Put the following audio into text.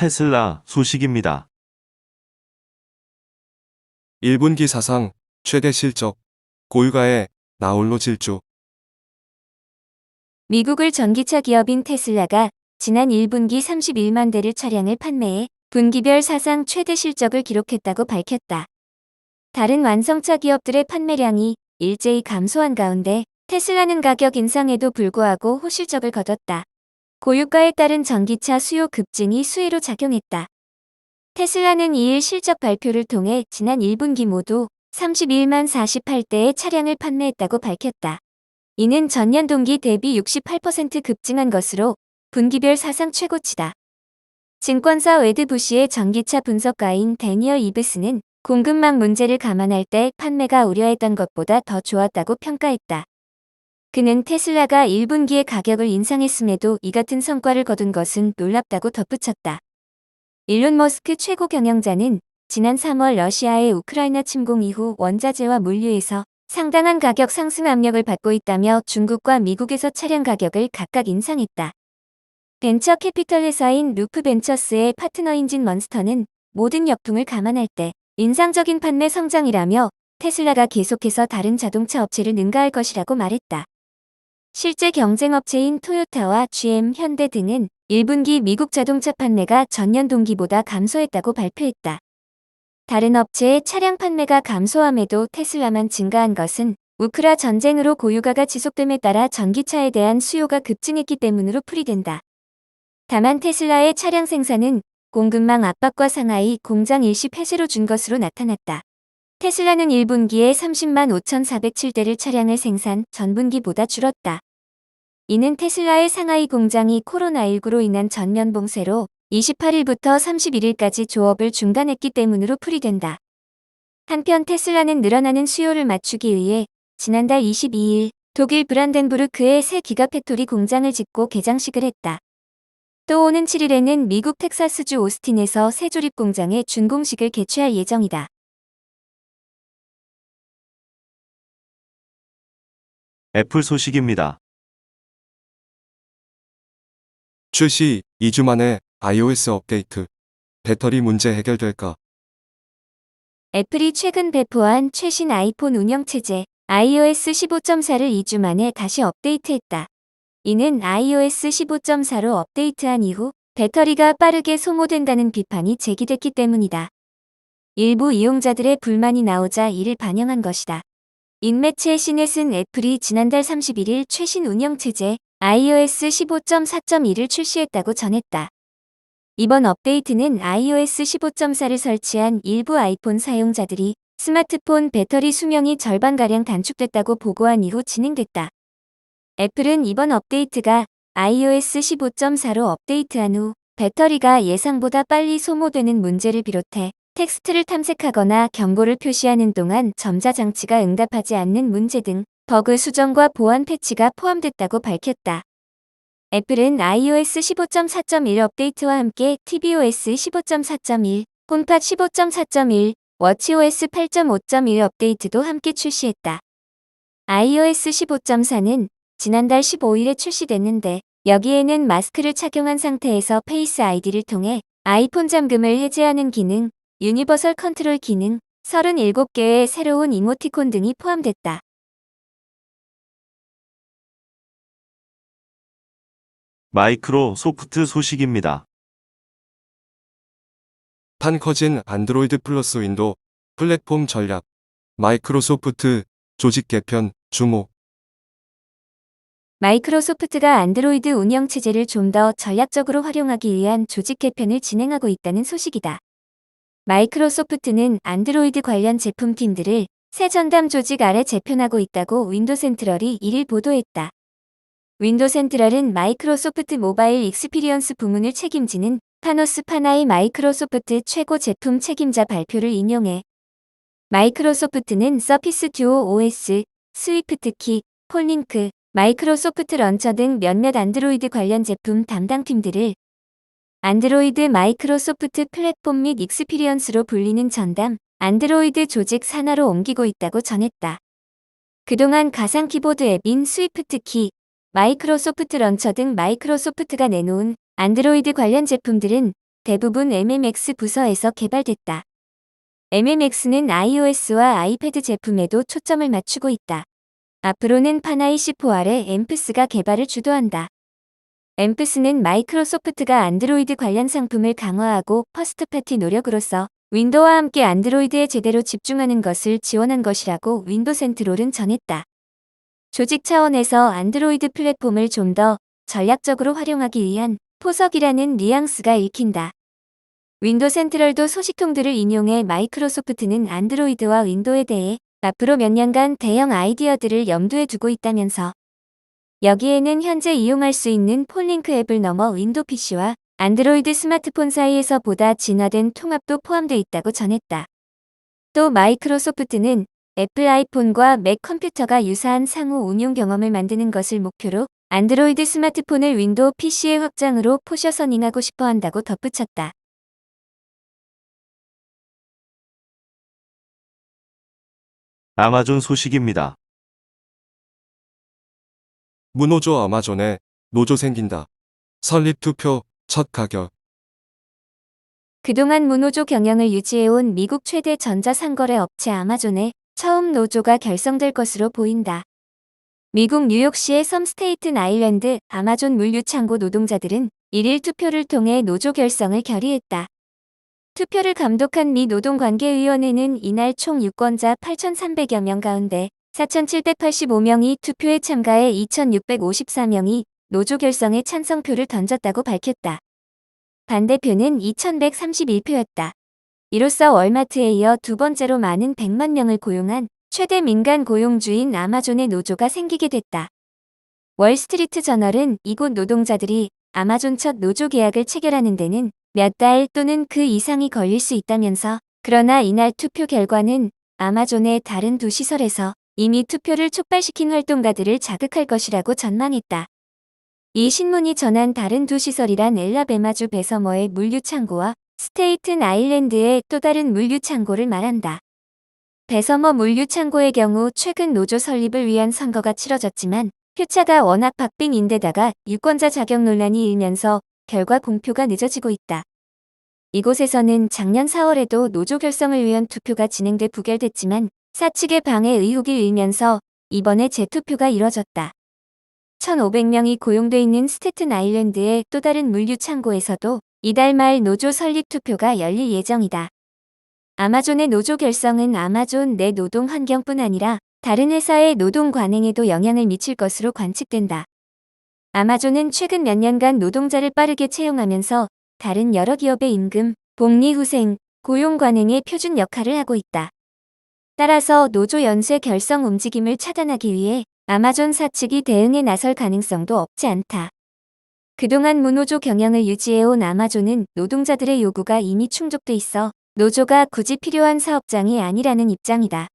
테슬라 소식입니다. 1분기 사상 최대 실적, 고유가의 나홀로 질주, 미국을 전기차 기업인 테슬라가 지난 1분기 31만 대를 차량을 판매해 분기별 사상 최대 실적을 기록했다고 밝혔다. 다른 완성차 기업들의 판매량이 일제히 감소한 가운데 테슬라는 가격 인상에도 불구하고 호실적을 거뒀다. 고유가에 따른 전기차 수요 급증이 수혜로 작용했다. 테슬라는 2일 실적 발표를 통해 지난 1분기 모두 31만 48대의 차량을 판매했다고 밝혔다. 이는 전년 동기 대비 68% 급증한 것으로 분기별 사상 최고치다. 증권사 웨드부시의 전기차 분석가인 데니얼 이브스는 공급망 문제를 감안할 때 판매가 우려했던 것보다 더 좋았다고 평가했다. 그는 테슬라가 1분기에 가격을 인상했음에도 이 같은 성과를 거둔 것은 놀랍다고 덧붙였다. 일론 머스크 최고 경영자는 지난 3월 러시아의 우크라이나 침공 이후 원자재와 물류에서 상당한 가격 상승 압력을 받고 있다며 중국과 미국에서 차량 가격을 각각 인상했다. 벤처 캐피털 회사인 루프 벤처스의 파트너인 진 먼스터는 모든 역풍을 감안할 때 인상적인 판매 성장이라며 테슬라가 계속해서 다른 자동차 업체를 능가할 것이라고 말했다. 실제 경쟁 업체인 토요타와 GM, 현대 등은 1분기 미국 자동차 판매가 전년 동기보다 감소했다고 발표했다. 다른 업체의 차량 판매가 감소함에도 테슬라만 증가한 것은 우크라 전쟁으로 고유가가 지속됨에 따라 전기차에 대한 수요가 급증했기 때문으로 풀이된다. 다만 테슬라의 차량 생산은 공급망 압박과 상하이 공장 일시 폐쇄로 준 것으로 나타났다. 테슬라는 1분기에 30만 5,407대를 차량을 생산 전분기보다 줄었다. 이는 테슬라의 상하이 공장이 코로나19로 인한 전면 봉쇄로 28일부터 31일까지 조업을 중단했기 때문으로 풀이된다. 한편 테슬라는 늘어나는 수요를 맞추기 위해 지난달 22일 독일 브란덴부르크에 새 기가팩토리 공장을 짓고 개장식을 했다. 또 오는 7일에는 미국 텍사스주 오스틴에서 새 조립 공장의 준공식을 개최할 예정이다. 애플 소식입니다. 출시 2주 만에 iOS 업데이트, 배터리 문제 해결될까? 애플이 최근 배포한 최신 아이폰 운영체제 iOS 15.4를 2주 만에 다시 업데이트했다. 이는 iOS 15.4로 업데이트한 이후 배터리가 빠르게 소모된다는 비판이 제기됐기 때문이다. 일부 이용자들의 불만이 나오자 이를 반영한 것이다. 인매체 시넷은 애플이 지난달 31일 최신 운영체제 iOS 15.4.1을 출시했다고 전했다. 이번 업데이트는 iOS 15.4를 설치한 일부 아이폰 사용자들이 스마트폰 배터리 수명이 절반가량 단축됐다고 보고한 이후 진행됐다. 애플은 이번 업데이트가 iOS 15.4로 업데이트한 후 배터리가 예상보다 빨리 소모되는 문제를 비롯해 텍스트를 탐색하거나 경고를 표시하는 동안 점자 장치가 응답하지 않는 문제 등 버그 수정과 보안 패치가 포함됐다고 밝혔다. 애플은 iOS 15.4.1 업데이트와 함께 tvOS 15.4.1, 홈팟 15.4.1, 워치OS 8.5.1 업데이트도 함께 출시했다. iOS 15.4는 지난달 15일에 출시됐는데 여기에는 마스크를 착용한 상태에서 페이스 아이디를 통해 아이폰 잠금을 해제하는 기능, 유니버설 컨트롤 기능, 37개의 새로운 이모티콘 등이 포함됐다. 마이크로 소프트 소식입니다. 판 커진 안드로이드 플러스 윈도 플랫폼 전략, 마이크로소프트 조직 개편 주목, 마이크로소프트가 안드로이드 운영체제를 좀 더 전략적으로 활용하기 위한 조직 개편을 진행하고 있다는 소식이다. 마이크로소프트는 안드로이드 관련 제품팀들을 새 전담 조직 아래 재편하고 있다고 윈도 센트럴이 1일 보도했다. 윈도 센트럴은 마이크로소프트 모바일 익스피리언스 부문을 책임지는 파노스 파나이 마이크로소프트 최고 제품 책임자 발표를 인용해 마이크로소프트는 서피스 듀오 OS, 스위프트 키, 폴링크, 마이크로소프트 런처 등 몇몇 안드로이드 관련 제품 담당팀들을 안드로이드 마이크로소프트 플랫폼 및 익스피리언스로 불리는 전담 안드로이드 조직 산하로 옮기고 있다고 전했다. 그동안 가상 키보드 앱인 스위프트 키, 마이크로소프트 런처 등 마이크로소프트가 내놓은 안드로이드 관련 제품들은 대부분 MMX 부서에서 개발됐다. MMX는 iOS와 아이패드 제품에도 초점을 맞추고 있다. 앞으로는 파나이 C4 아래 엠프스가 개발을 주도한다. 엠프스는 마이크로소프트가 안드로이드 관련 상품을 강화하고 퍼스트 파티 노력으로서 윈도우와 함께 안드로이드에 제대로 집중하는 것을 지원한 것이라고 윈도 센트롤은 전했다. 조직 차원에서 안드로이드 플랫폼을 좀 더 전략적으로 활용하기 위한 포석이라는 뉘앙스가 읽힌다. 윈도 센트럴도 소식통들을 인용해 마이크로소프트는 안드로이드와 윈도에 대해 앞으로 몇 년간 대형 아이디어들을 염두에 두고 있다면서 여기에는 현재 이용할 수 있는 폴링크 앱을 넘어 윈도 PC와 안드로이드 스마트폰 사이에서 보다 진화된 통합도 포함되어 있다고 전했다. 또 마이크로소프트는 애플 아이폰과 맥 컴퓨터가 유사한 상호 운용 경험을 만드는 것을 목표로 안드로이드 스마트폰을 윈도우 PC의 확장으로 포셔서닝하고 싶어 한다고 덧붙였다. 아마존 소식입니다. 무노조 아마존에 노조 생긴다. 설립 투표 첫 가격. 그동안 무노조 경영을 유지해온 미국 최대 전자상거래 업체 아마존에 처음 노조가 결성될 것으로 보인다. 미국 뉴욕시의 섬스테이튼 아일랜드 아마존 물류창고 노동자들은 1일 투표를 통해 노조 결성을 결의했다. 투표를 감독한 미 노동관계위원회는 이날 총 유권자 8,300여 명 가운데 4,785명이 투표에 참가해 2,654명이 노조 결성에 찬성표를 던졌다고 밝혔다. 반대표는 2,131표였다. 이로써 월마트에 이어 두 번째로 많은 100만 명을 고용한 최대 민간 고용주인 아마존의 노조가 생기게 됐다. 월스트리트 저널은 이곳 노동자들이 아마존 첫 노조 계약을 체결하는 데는 몇 달 또는 그 이상이 걸릴 수 있다면서 그러나 이날 투표 결과는 아마존의 다른 두 시설에서 이미 투표를 촉발시킨 활동가들을 자극할 것이라고 전망했다. 이 신문이 전한 다른 두 시설이란 엘라베마주 베서머의 물류창고와 스테이튼 아일랜드의 또 다른 물류창고를 말한다. 베서머 물류창고의 경우 최근 노조 설립을 위한 선거가 치러졌지만 표차가 워낙 박빙인데다가 유권자 자격 논란이 일면서 결과 공표가 늦어지고 있다. 이곳에서는 작년 4월에도 노조 결성을 위한 투표가 진행돼 부결됐지만 사측의 방해 의혹이 일면서 이번에 재투표가 이뤄졌다. 1,500명이 고용돼 있는 스테튼 아일랜드의 또 다른 물류 창고에서도 이달 말 노조 설립 투표가 열릴 예정이다. 아마존의 노조 결성은 아마존 내 노동 환경뿐 아니라 다른 회사의 노동 관행에도 영향을 미칠 것으로 관측된다. 아마존은 최근 몇 년간 노동자를 빠르게 채용하면서 다른 여러 기업의 임금, 복리 후생, 고용 관행의 표준 역할을 하고 있다. 따라서 노조 연쇄 결성 움직임을 차단하기 위해 아마존 사측이 대응에 나설 가능성도 없지 않다. 그동안 무노조 경영을 유지해온 아마존은 노동자들의 요구가 이미 충족돼 있어 노조가 굳이 필요한 사업장이 아니라는 입장이다.